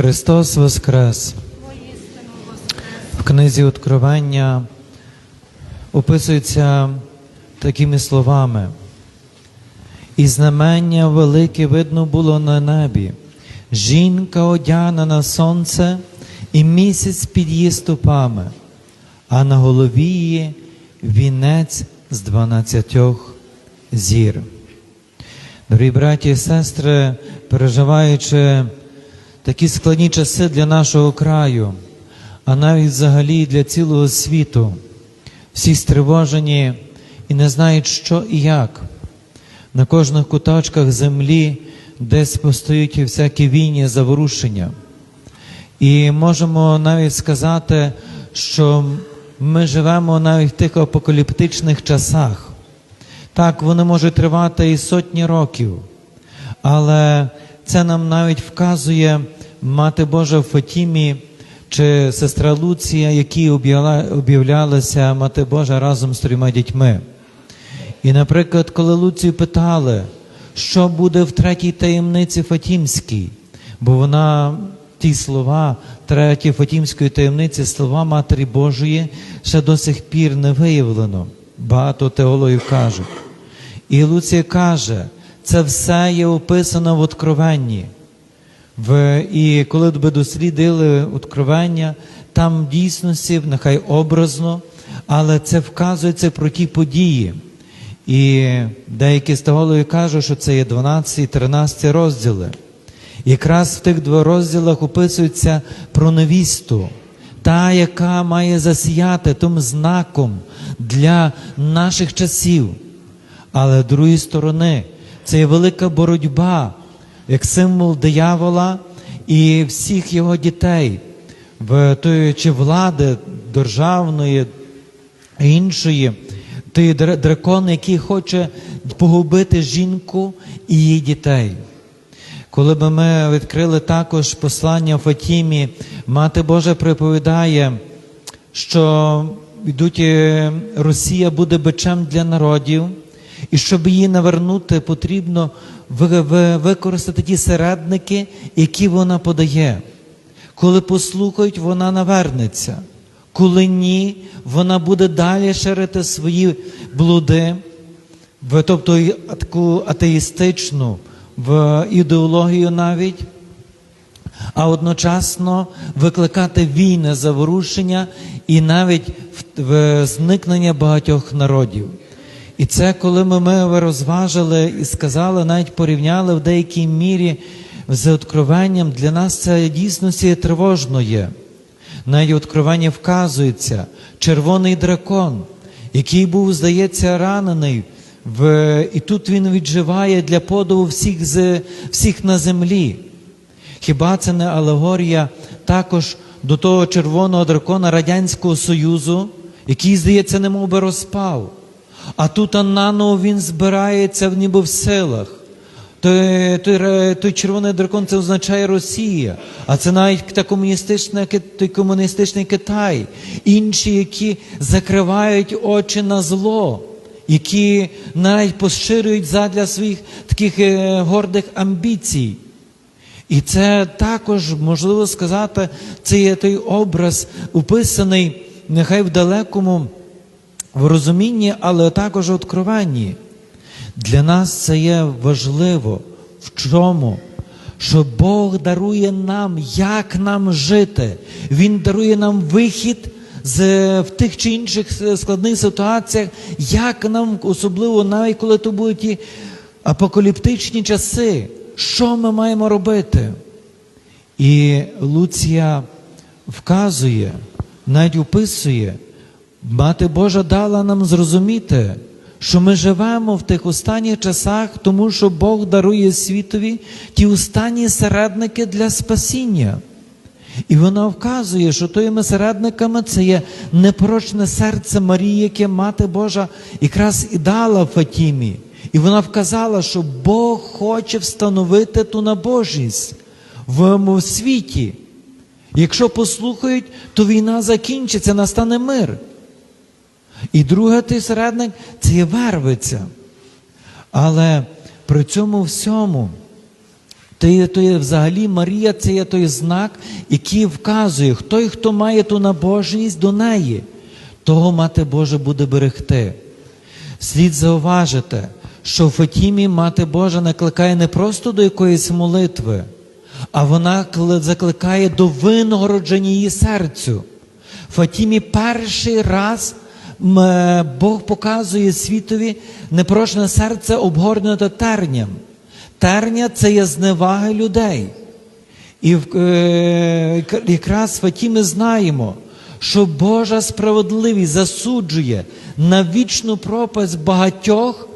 Христос Воскрес! В книзі Откровення описується такими словами. І знамення велике видно було на небі. Жінка одяна на сонце і місяць під її стопами, а на голові її вінець з дванадцятьох зір. Дорогі браті і сестри, переживаючи такі складні часи для нашого краю, а навіть взагалі для цілого світу, всі стривожені і не знають, що і як. На кожних куточках землі десь постають всякі війні, заворушення. І можемо навіть сказати, що ми живемо навіть в тих апокаліптичних часах. Так, вони можуть тривати і сотні років, але це нам навіть вказує Мати Божа в Фатімі чи сестра Луція, які об'явля- об'являлися Мати Божа разом з трьома дітьми. І, наприклад, коли Луцію питали, що буде в третій таємниці Фатімській, бо вона ті слова третьої Фатімської таємниці, слова Матері Божої, ще до сих пір не виявлено. Багато теологів кажуть. І Луція каже, це все є описано в Откровенні. В, і коли би дослідили Откровення, там в дійсності, нехай образно, але це вказується про ті події. І деякі стеголові кажуть, що це є 12 і 13 розділи. Якраз в тих двох розділах описується про невісту, та, яка має засіяти тим знаком для наших часів. Але з другої сторони, це є велика боротьба, як символ диявола і всіх його дітей, в тої чи влади державної, іншої, той дра- дракон, який хоче погубити жінку і її дітей. Коли би ми відкрили також послання Фатімі, Мати Божа приповідає, що йдуть, е, Росія буде бичем для народів, і щоб її навернути, потрібно ви- ви- використати ті середники, які вона подає. Коли послухають, вона навернеться. Коли ні, вона буде далі ширити свої блуди, тобто таку атеїстичну в ідеологію навіть, а одночасно викликати війни, заворушення і навіть в зникнення багатьох народів. І це, коли ми, ми розважили і сказали, навіть порівняли в деякій мірі з откровенням, для нас це дійсності тривожно є. Навіть откровення вказується, червоний дракон, який був, здається, ранений, в, і тут він відживає для подову всіх, з, всіх на землі. Хіба це не алегорія також до того червоного дракона Радянського Союзу, який, здається, немов би розпав. А тут наново він збирається ніби в силах. Той, той, той червоний дракон це означає Росія, а це навіть та комуністична, той комуністичний Китай, інші, які закривають очі на зло, які навіть поширюють задля своїх таких е, гордих амбіцій. І це також, можливо сказати, це є той образ, описаний нехай в далекому в розумінні, але також в откровенні. Для нас це є важливо в чому? Що Бог дарує нам, як нам жити. Він дарує нам вихід з, в тих чи інших е, складних ситуаціях, як нам, особливо навіть коли то будуть ті апокаліптичні часи, що ми маємо робити? І Луція вказує, навіть описує, Мати Божа дала нам зрозуміти, що ми живемо в тих останніх часах, тому що Бог дарує світові ті останні середники для спасіння. І вона вказує, що тими середниками це є непорочне серце Марії, яке Мати Божа якраз і дала Фатімі. І вона вказала, що Бог хоче встановити ту набожність в світі. Якщо послухають, то війна закінчиться, настане мир. І другий той середник це є вервиця. Але при цьому всьому То є, то є взагалі Марія це є той знак, який вказує, той, хто має ту набожність до неї, того Мати Божа буде берегти. Слід зауважити, що в Фатімі Мати Божа накликає не просто до якоїсь молитви, а вона закликає до винагородження її серцю. Фатімі перший раз Бог показує світові непрошене серце обгорнуте терням. Терня це є зневаги людей. І е, якраз в Фаті ми знаємо, що Божа справедливість засуджує на вічну пропасть багатьох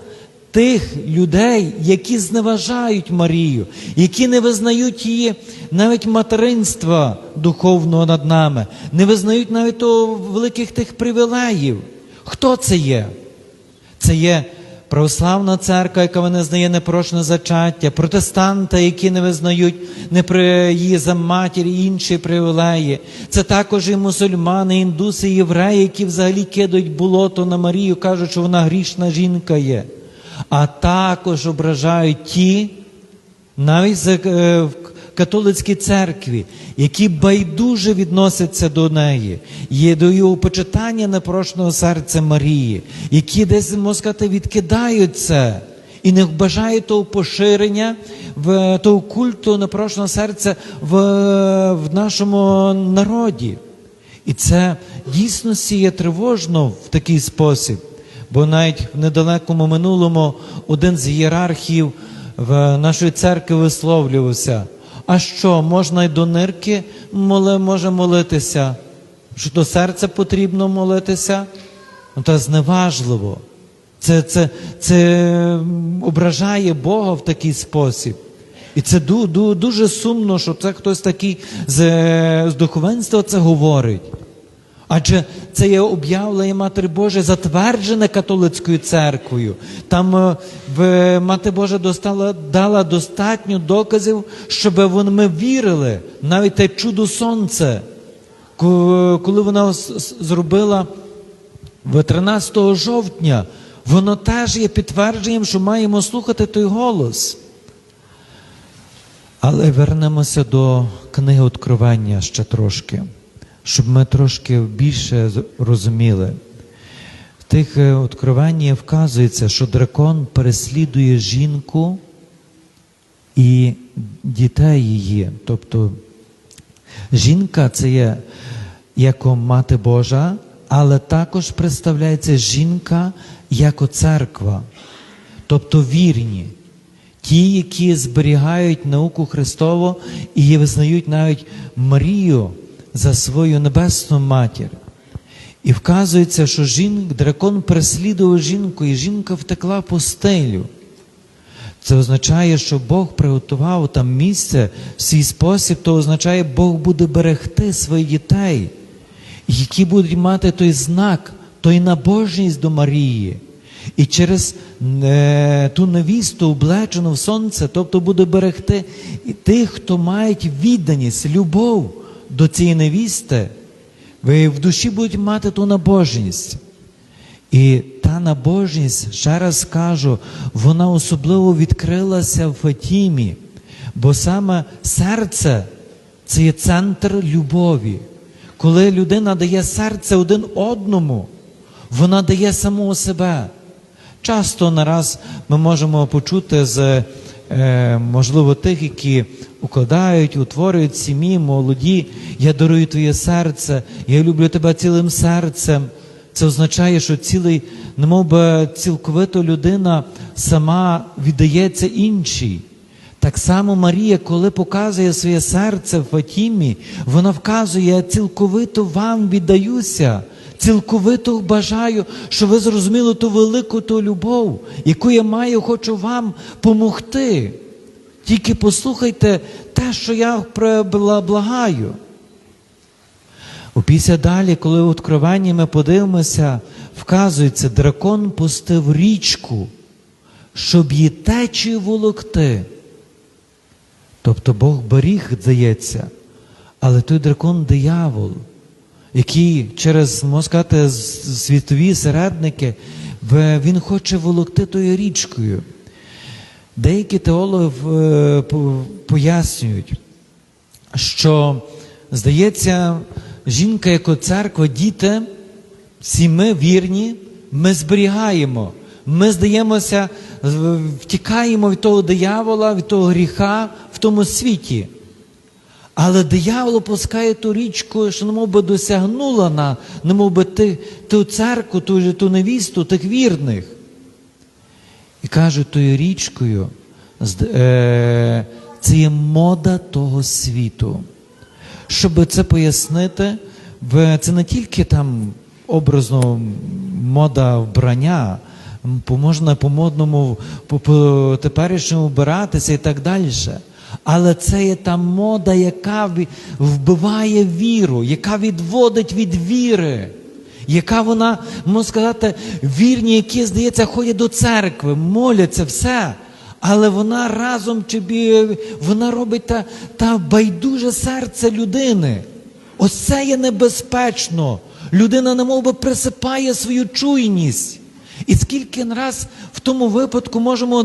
тих людей, які зневажають Марію, які не визнають її навіть материнства духовного над нами, не визнають навіть того великих тих привілеїв. Хто це є? Це є православна церква, яка визнає непрошне зачаття, протестанти, які не визнають не при матір і інші привілеї. Це також і мусульмани, індуси, і євреї, які взагалі кидають болото на Марію, кажуть, що вона грішна жінка є. А також ображають ті, навіть е, католицькій церкві, які байдуже відносяться до неї, є до його почитання непрошеного серця Марії, які десь можна сказати, відкидають і не бажають того поширення в того культу непрошеного серця в, в нашому народі. І це дійсно сіє тривожно в такий спосіб. Бо навіть в недалекому минулому один з ієрархів в нашої церкви висловлювався. А що, можна й до нирки моли, може молитися? Що до серця потрібно молитися? Ну, Це зневажливо. Це, це, це ображає Бога в такий спосіб. І це ду, ду, дуже сумно, що це хтось такий з, з духовенства це говорить. Адже це є об'явлення Матері Боже, затверджене католицькою церквою. Там е, Мати Божа достала, дала достатньо доказів, щоб ми вірили, навіть те чудо сонце, коли вона зробила 13 жовтня, воно теж є підтвердженням, що маємо слухати той голос. Але вернемося до книги Откровення ще трошки, щоб ми трошки більше розуміли. В тих е, откровенні вказується, що дракон переслідує жінку і дітей її. Тобто жінка це є як мати Божа, але також представляється жінка як церква, тобто вірні. Ті, які зберігають науку Христову і визнають навіть Марію за свою небесну матір. І вказується, що жін, дракон переслідував жінку, і жінка втекла в пустелю. Це означає, що Бог приготував там місце в свій спосіб, то означає, Бог буде берегти своїх дітей, які будуть мати той знак, той набожність до Марії. І через е, ту невісту, облечену в сонце, тобто буде берегти і тих, хто мають відданість, любов до цієї невісти, ви в душі будуть мати ту набожність. І та набожність, ще раз кажу, вона особливо відкрилася в Фатімі, бо саме серце це є центр любові. Коли людина дає серце один одному, вона дає самого себе. Часто нараз ми можемо почути з, е, можливо, тих, які укладають, утворюють сім'ї, молоді, я дарую твоє серце, я люблю тебе цілим серцем. Це означає, що цілий, немов би цілковито людина сама віддається іншій. Так само Марія, коли показує своє серце в Фатімі, вона вказує, я цілковито вам віддаюся, цілковито бажаю, щоб ви зрозуміли ту велику ту любов, яку я маю, хочу вам помогти. Тільки послухайте те, що я благаю. Опісля далі, коли в Откровенні ми подивимося, вказується, дракон пустив річку, щоб її течію волокти. Тобто Бог беріг, здається, але той дракон диявол, який через, можна сказати, світові середники, він хоче волокти тою річкою. Деякі теологи е, пояснюють, що, здається, жінка як церква, діти, всі ми вірні, ми зберігаємо, ми здаємося, втікаємо від того диявола, від того гріха в тому світі. Але диявол опускає ту річку, що немов би досягнула на, немов би ти, ту церкву, ту, ту невісту, тих вірних. Каже, тою річкою е, це є мода того світу. Щоб це пояснити, це не тільки там образно мода вбрання, можна по модному, по теперішньому вбиратися і так далі. Але це є та мода, яка вбиває віру, яка відводить від віри, яка вона, можна сказати, вірні, які, здається, ходять до церкви, моляться, все. Але вона разом тобі, вона робить та, та байдуже серце людини. Ось це є небезпечно. Людина немов би присипає свою чуйність. І скільки раз в тому випадку можемо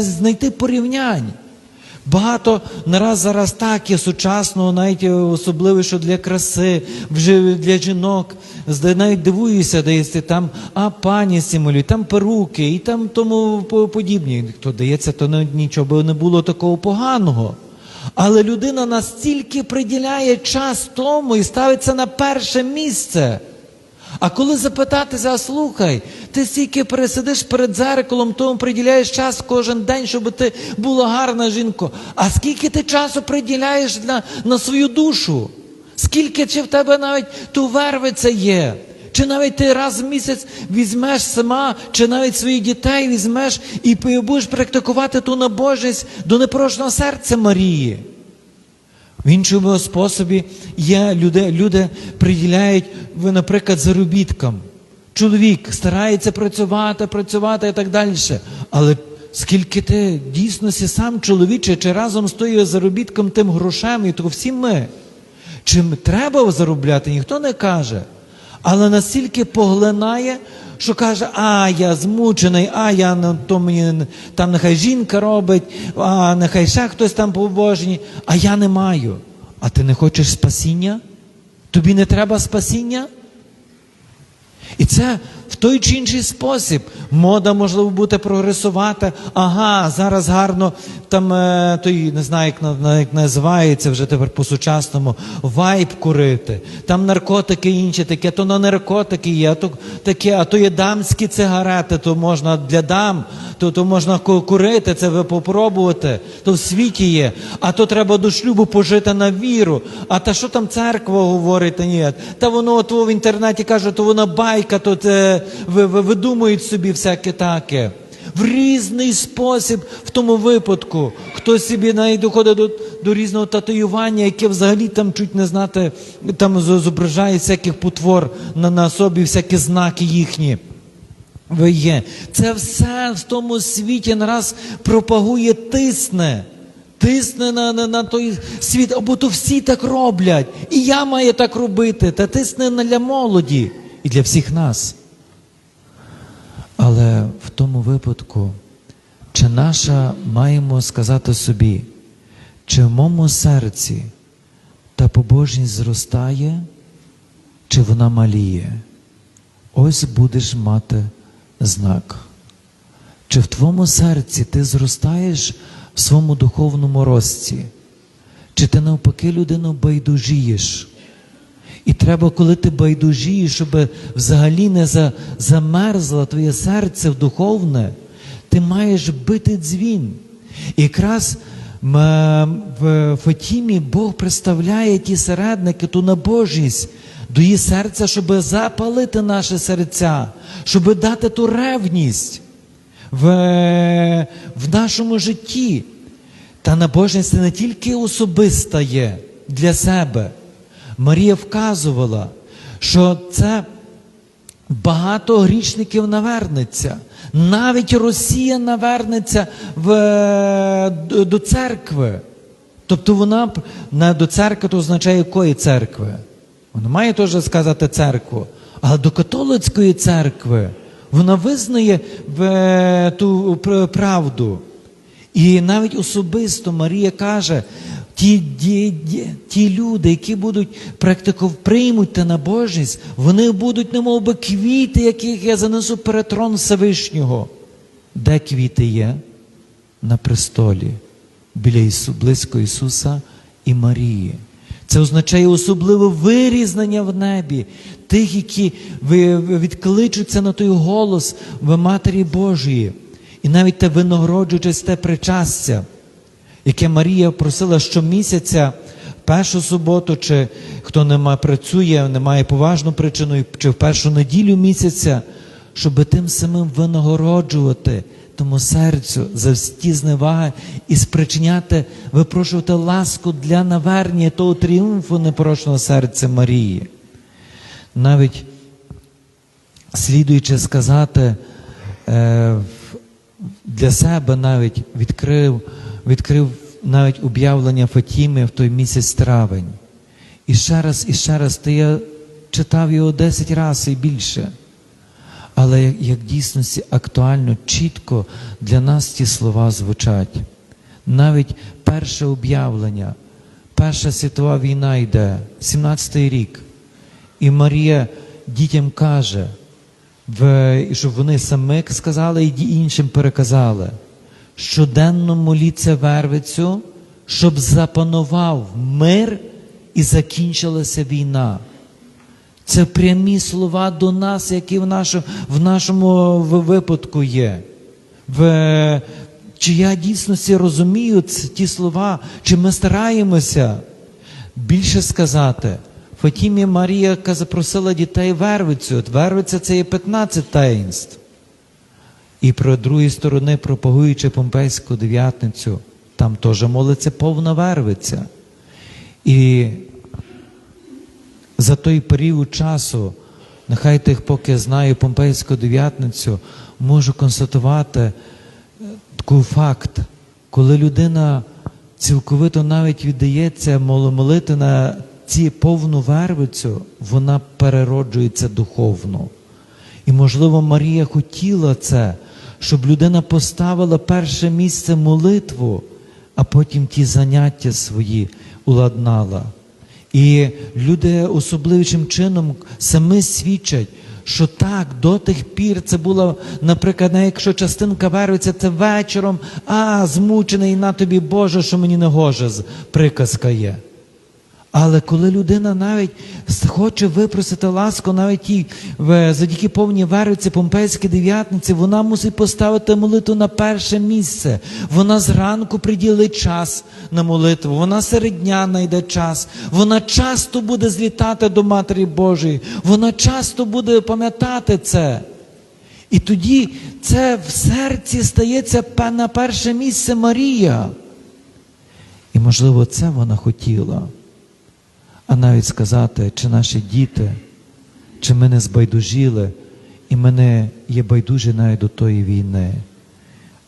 знайти порівнянь. Багато нараз зараз так є сучасного, навіть особливо, що для краси, вже для жінок. Навіть дивуюся, десь там, а пані симулюють, там перуки і там тому по- подібні. Хто дається, то нічого би не було такого поганого. Але людина настільки приділяє час тому і ставиться на перше місце. А коли запитатися, а слухай, ти стільки пересидиш перед дзеркалом, тому приділяєш час кожен день, щоб ти була гарна жінка. А скільки ти часу приділяєш на, на свою душу? Скільки чи в тебе навіть ту вервиця є? Чи навіть ти раз в місяць візьмеш сама, чи навіть своїх дітей візьмеш і будеш практикувати ту набожність до непрошеного серця Марії? В іншому способі є люди, люди приділяють, наприклад, заробіткам. Чоловік старається працювати, працювати і так далі. Але скільки ти дійсно сам чоловіче, чи разом з тою заробітком тим грошем, і то всі ми. Чим треба заробляти, ніхто не каже. Але настільки поглинає, що каже, а я змучений, а я ну, то мені там нехай жінка робить, а нехай ще хтось там побожній, а я не маю. А ти не хочеш спасіння? Тобі не треба спасіння? І це в той чи інший спосіб. Мода можливо буде прогресувати. Ага, зараз гарно там е, той не знаю, як, як називається вже тепер по-сучасному, вайп курити. Там наркотики інші таке, то на наркотики є, а то таке, а то є дамські цигарети, то можна для дам, то, то можна ку- курити, це ви попробувати, то в світі є. А то треба до шлюбу пожити на віру. А та що там церква говорить? Та ні. Та воно от в інтернеті каже, то вона байка, то це видумують собі всяке таке. В різний спосіб в тому випадку. Хтось собі навіть доходить до, до різного татуювання, яке взагалі там чуть не знати, там зображає всяких потвор на, на собі, всякі знаки їхні. Є. Це все в тому світі нараз пропагує, тисне. Тисне на, на, на той світ, або то всі так роблять. І я маю так робити. Та тисне для молоді і для всіх нас. Але в тому випадку, чи наша маємо сказати собі, чи в моєму серці та побожність зростає, чи вона маліє? Ось будеш мати знак. Чи в твоєму серці ти зростаєш в своєму духовному рості? Чи ти навпаки людину байдужієш? Треба, коли ти байдужієш, щоб взагалі не за, замерзло твоє серце в духовне, ти маєш бити дзвін. І якраз в Фатімі Бог представляє ті середники, ту набожність до її серця, щоб запалити наше серця, щоб дати ту ревність в, в нашому житті. Та набожність не тільки особиста є для себе. Марія вказувала, що це багато грішників навернеться. Навіть Росія навернеться в, до, до церкви. Тобто вона на, до церкви то означає якої церкви? Вона має теж сказати церкву. Але до католицької церкви вона визнає в, ту правду. І навіть особисто Марія каже, ті, ді, ті люди, які будуть практику приймуть та набожність, вони будуть немов би квіти, яких я занесу перед трон Всевишнього. Де квіти є? На престолі, біля Ісу, близько Ісуса і Марії. Це означає особливе вирізнення в небі тих, які відкличуться на той голос в Матері Божої. І навіть те винагороджуючись те причастя, яке Марія просила щомісяця, першу суботу, чи хто не працює, не має поважну причину, чи в першу неділю місяця, щоб тим самим винагороджувати тому серцю за всі зневаги і спричиняти, випрошувати ласку для навернення того тріумфу непорочного серця Марії. Навіть слідуючи сказати, е, для себе навіть відкрив, відкрив навіть об'явлення Фатіми в той місяць травень. І ще раз, і ще раз, та я читав його 10 разів і більше. Але як, як дійсності актуально, чітко для нас ті слова звучать. Навіть перше об'явлення, Перша світова війна йде, 17-й рік. І Марія дітям каже, щоб вони самих сказали і іншим переказали. Щоденно моліться вервицю, щоб запанував мир і закінчилася війна. Це прямі слова до нас, які в нашому, в нашому випадку є. В, чи я дійсності розумію ті слова, чи ми стараємося більше сказати. Фатімі Марія запросила дітей вервицю. Вервиця це є 15 таїнств. І про другої сторони, пропагуючи Помпейську дев'ятницю, там теж молиться повна вервиця. І за той період часу, нехай тих, поки знаю Помпейську дев'ятницю, можу констатувати е, такий факт, коли людина цілковито навіть віддається мол- молити на ці повну вервицю, вона перероджується духовно. І, можливо, Марія хотіла це, щоб людина поставила перше місце молитву, а потім ті заняття свої уладнала. І люди особливим чином самі свідчать, що так, до тих пір це було, наприклад, якщо частинка верується, це вечором, а змучений на тобі Боже, що мені не гоже, приказка є. Але коли людина навіть хоче випросити ласку, навіть в, завдяки повній вервиці Помпейській дев'ятниці, вона мусить поставити молитву на перше місце. Вона зранку приділить час на молитву, вона серед дня знайде час, вона часто буде злітати до Матері Божої, вона часто буде пам'ятати це. І тоді це в серці стається на перше місце Марія. І, можливо, це вона хотіла а навіть сказати, чи наші діти, чи ми не збайдужіли, і ми не є байдужі навіть до тої війни.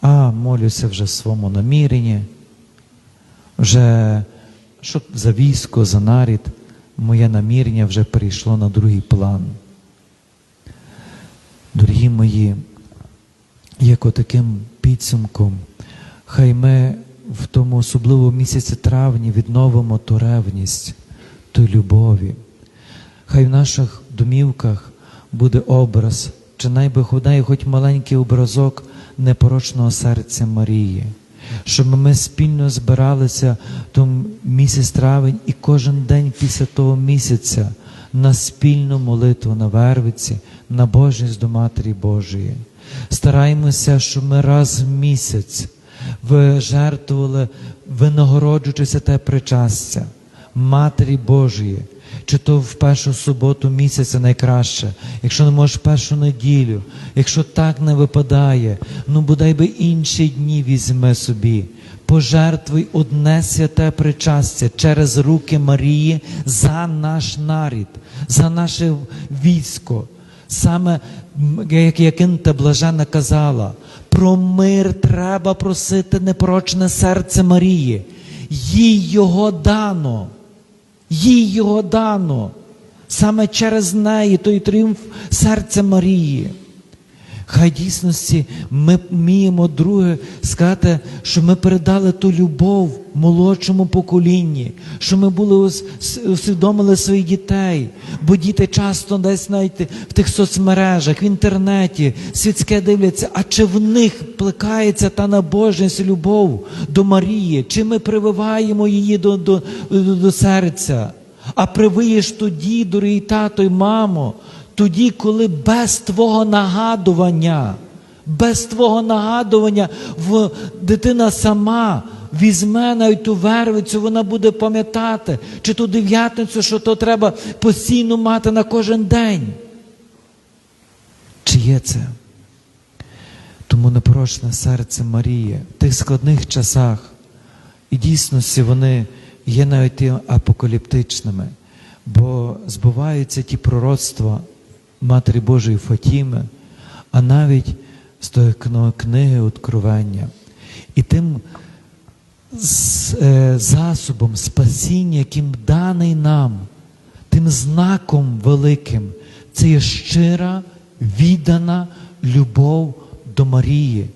А молюся вже в своєму наміренні, вже щоб за військо, за нарід, моє намірення вже перейшло на другий план. Дорогі мої, як отаким підсумком, хай ми в тому особливому місяці травні відновимо ту ревність, ту любові. Хай в наших домівках буде образ, чи найби ходай хоч маленький образок непорочного серця Марії, щоб ми спільно збиралися тому місяць травень і кожен день після того місяця на спільну молитву на вервиці, на Божність до Матері Божої. Стараємося, щоб ми раз в місяць ви жертвували, винагороджуючися те причастя Матері Божої, чи то в першу суботу місяця найкраще, якщо не можеш першу неділю, якщо так не випадає, ну бодай би інші дні візьми собі. Пожертвуй одне святе причастя через руки Марії за наш нарід, за наше військо. Саме як Якинта блажена казала, про мир треба просити непорочне серце Марії. Їй його дано. Їй його дано. Саме через неї той тріумф серця Марії. Хай дійсності ми вміємо друге сказати, що ми передали ту любов молодшому поколінні, що ми були усвідомили своїх дітей, бо діти часто десь навіть в тих соцмережах, в інтернеті, світське дивляться, а чи в них плекається та набожність, любов до Марії, чи ми прививаємо її до, до, до, до серця? А привиєш тоді, дорогий тато й мамо, тоді, коли без твого нагадування, без твого нагадування в дитина сама візьме навіть ту вервицю, вона буде пам'ятати, чи ту дев'ятницю, що то треба постійно мати на кожен день. Чи є це? Тому непорочне серце Марії в тих складних часах, і дійсності вони є навіть апокаліптичними, бо збуваються ті пророцтва Матері Божої Фатіми, а навіть з тої книги Откровення. І тим е, засобом спасіння, яким даний нам, тим знаком великим, це є щира, віддана любов до Марії,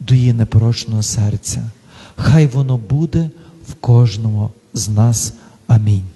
до її непорочного серця. Хай воно буде в кожному з нас. Амінь.